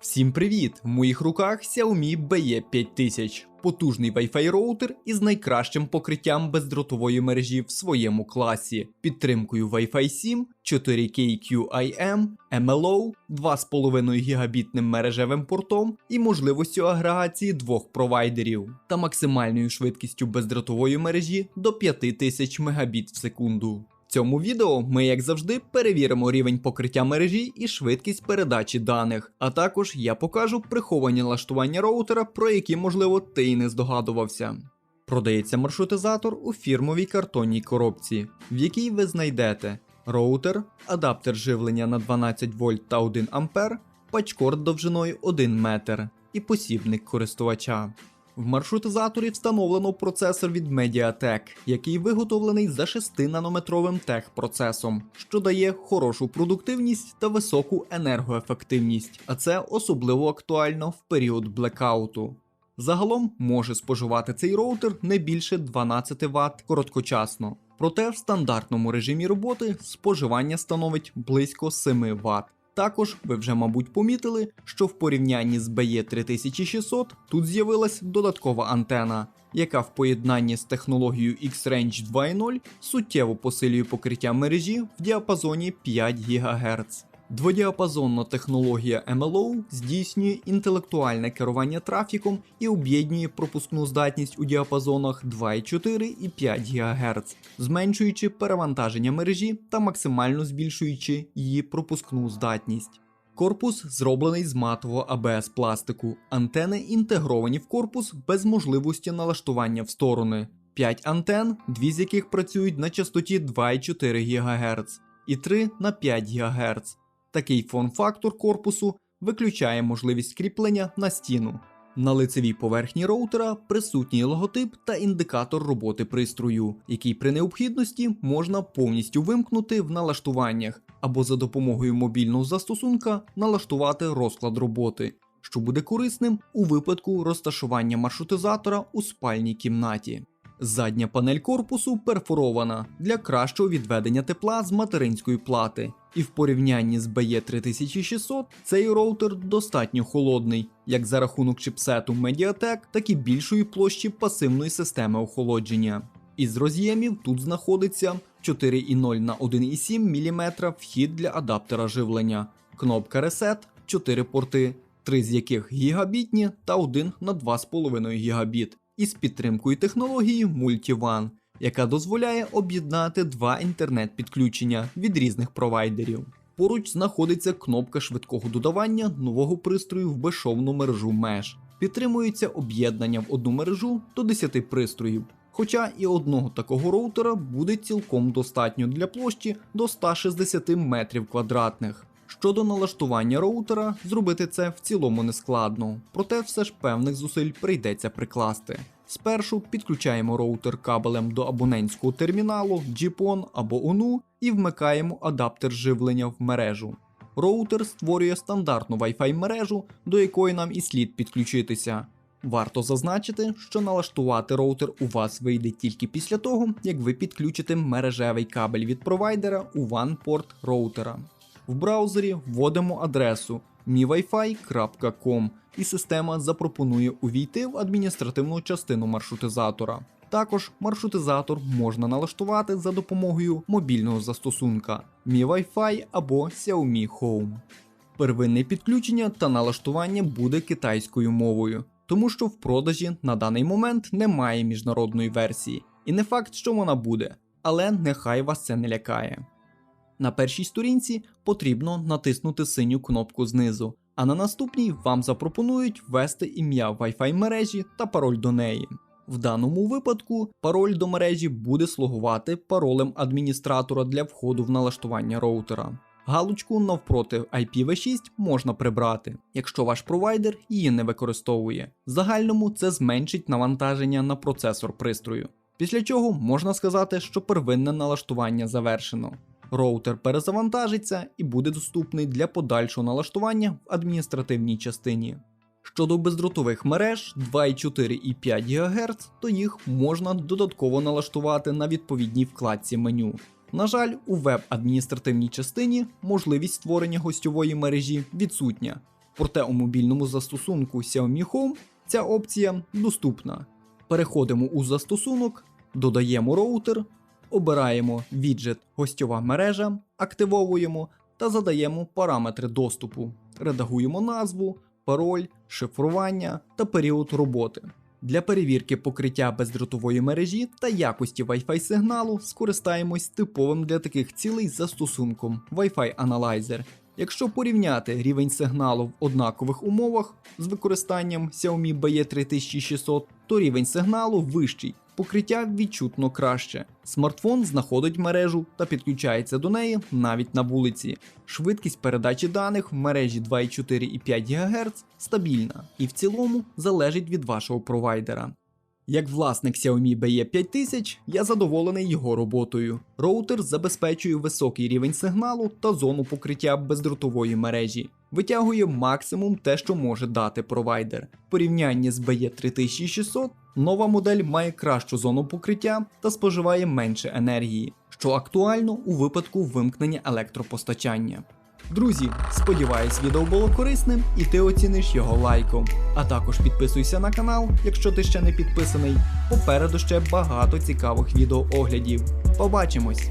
Всім привіт! В моїх руках Xiaomi BE5000, потужний Wi-Fi роутер із найкращим покриттям бездротової мережі в своєму класі, підтримкою Wi-Fi 7, 4K QIM, MLO, 2,5 гігабітним мережевим портом і можливістю агрегації двох провайдерів та максимальною швидкістю бездротової мережі до 5000 Мбіт в секунду. В цьому відео ми, як завжди, перевіримо рівень покриття мережі і швидкість передачі даних. А також я покажу приховані налаштування роутера, про які, можливо, ти й не здогадувався. Продається маршрутизатор у фірмовій картонній коробці, в якій ви знайдете роутер, адаптер живлення на 12 вольт та 1 ампер, пачкорд довжиною 1 метр і посібник користувача. В маршрутизаторі встановлено процесор від Mediatek, який виготовлений за 6-нанометровим техпроцесом, що дає хорошу продуктивність та високу енергоефективність, а це особливо актуально в період блекауту. Загалом може споживати цей роутер не більше 12 Вт короткочасно, проте в стандартному режимі роботи споживання становить близько 7 Вт. Також ви вже, мабуть, помітили, що в порівнянні з BE3600 тут з'явилась додаткова антена, яка в поєднанні з технологією X-Range 2.0 суттєво посилює покриття мережі в діапазоні 5 ГГц. Дводіапазонна технологія MLO здійснює інтелектуальне керування трафіком і об'єднує пропускну здатність у діапазонах 2,4 і 5 ГГц, зменшуючи перевантаження мережі та максимально збільшуючи її пропускну здатність. Корпус зроблений з матового АБС пластику, антени інтегровані в корпус без можливості налаштування в сторони. 5 антен, дві з яких працюють на частоті 2,4 ГГц і 3 на 5 ГГц. Такий форм-фактор корпусу виключає можливість кріплення на стіну. На лицевій поверхні роутера присутній логотип та індикатор роботи пристрою, який при необхідності можна повністю вимкнути в налаштуваннях або за допомогою мобільного застосунка налаштувати розклад роботи, що буде корисним у випадку розташування маршрутизатора у спальній кімнаті. Задня панель корпусу перфорована для кращого відведення тепла з материнської плати, і в порівнянні з BE3600 цей роутер достатньо холодний, як за рахунок чіпсету Mediatek, так і більшої площі пасивної системи охолодження. Із роз'ємів тут знаходиться 4,0 на 1,7 мм вхід для адаптера живлення, кнопка Reset, 4 порти, 3 з яких гігабітні та 1 на 2,5 гігабіт із підтримкою технології Multivan, яка дозволяє об'єднати два інтернет-підключення від різних провайдерів. Поруч знаходиться кнопка швидкого додавання нового пристрою в безшовну мережу Mesh. Підтримується об'єднання в одну мережу до 10 пристроїв. Хоча і одного такого роутера буде цілком достатньо для площі до 160 метрів квадратних. Щодо налаштування роутера, зробити це в цілому не складно, проте все ж певних зусиль прийдеться прикласти. Спершу підключаємо роутер кабелем до абонентського терміналу GPON або ONU і вмикаємо адаптер живлення в мережу. Роутер створює стандартну Wi-Fi мережу, до якої нам і слід підключитися. Варто зазначити, що налаштувати роутер у вас вийде тільки після того, як ви підключите мережевий кабель від провайдера у OnePort роутера. В браузері вводимо адресу miwifi.com і система запропонує увійти в адміністративну частину маршрутизатора. Також маршрутизатор можна налаштувати за допомогою мобільного застосунка MiWi-Fi або Xiaomi Home. Первинне підключення та налаштування буде китайською мовою, тому що в продажі на даний момент немає міжнародної версії, і не факт, що вона буде, але нехай вас це не лякає. На першій сторінці потрібно натиснути синю кнопку знизу, а на наступній вам запропонують ввести ім'я Wi-Fi мережі та пароль до неї. В даному випадку пароль до мережі буде слугувати паролем адміністратора для входу в налаштування роутера. Галочку навпроти IPv6 можна прибрати, якщо ваш провайдер її не використовує. В загальному це зменшить навантаження на процесор пристрою. Після чого можна сказати, що первинне налаштування завершено. Роутер перезавантажиться і буде доступний для подальшого налаштування в адміністративній частині. Щодо бездротових мереж 2,4 і 5 ГГц, то їх можна додатково налаштувати на відповідній вкладці меню. На жаль, у веб-адміністративній частині можливість створення гостьової мережі відсутня, Проте у мобільному застосунку Xiaomi Home ця опція доступна. Переходимо у застосунок, додаємо роутер, обираємо віджит Гостьова мережа, активовуємо та задаємо параметри доступу. Редагуємо назву, пароль, шифрування та період роботи. Для перевірки покриття бездротової мережі та якості Wi-Fi сигналу скористаємось типовим для таких цілей застосунком Wi-Fi Analyzer. Якщо порівняти рівень сигналу в однакових умовах з використанням Xiaomi BE3600, то рівень сигналу вищий, покриття відчутно краще. Смартфон знаходить мережу та підключається до неї навіть на вулиці. Швидкість передачі даних в мережі 2,4 і 5 ГГц стабільна і в цілому залежить від вашого провайдера. Як власник Xiaomi BE5000, я задоволений його роботою. Роутер забезпечує високий рівень сигналу та зону покриття бездротової мережі. Витягує максимум те, що може дати провайдер. В порівнянні з BE3600, нова модель має кращу зону покриття та споживає менше енергії, що актуально у випадку вимкнення електропостачання. Друзі, сподіваюсь, відео було корисним і ти оціниш його лайком. А також підписуйся на канал, якщо ти ще не підписаний. Попереду ще багато цікавих відеооглядів. Побачимось!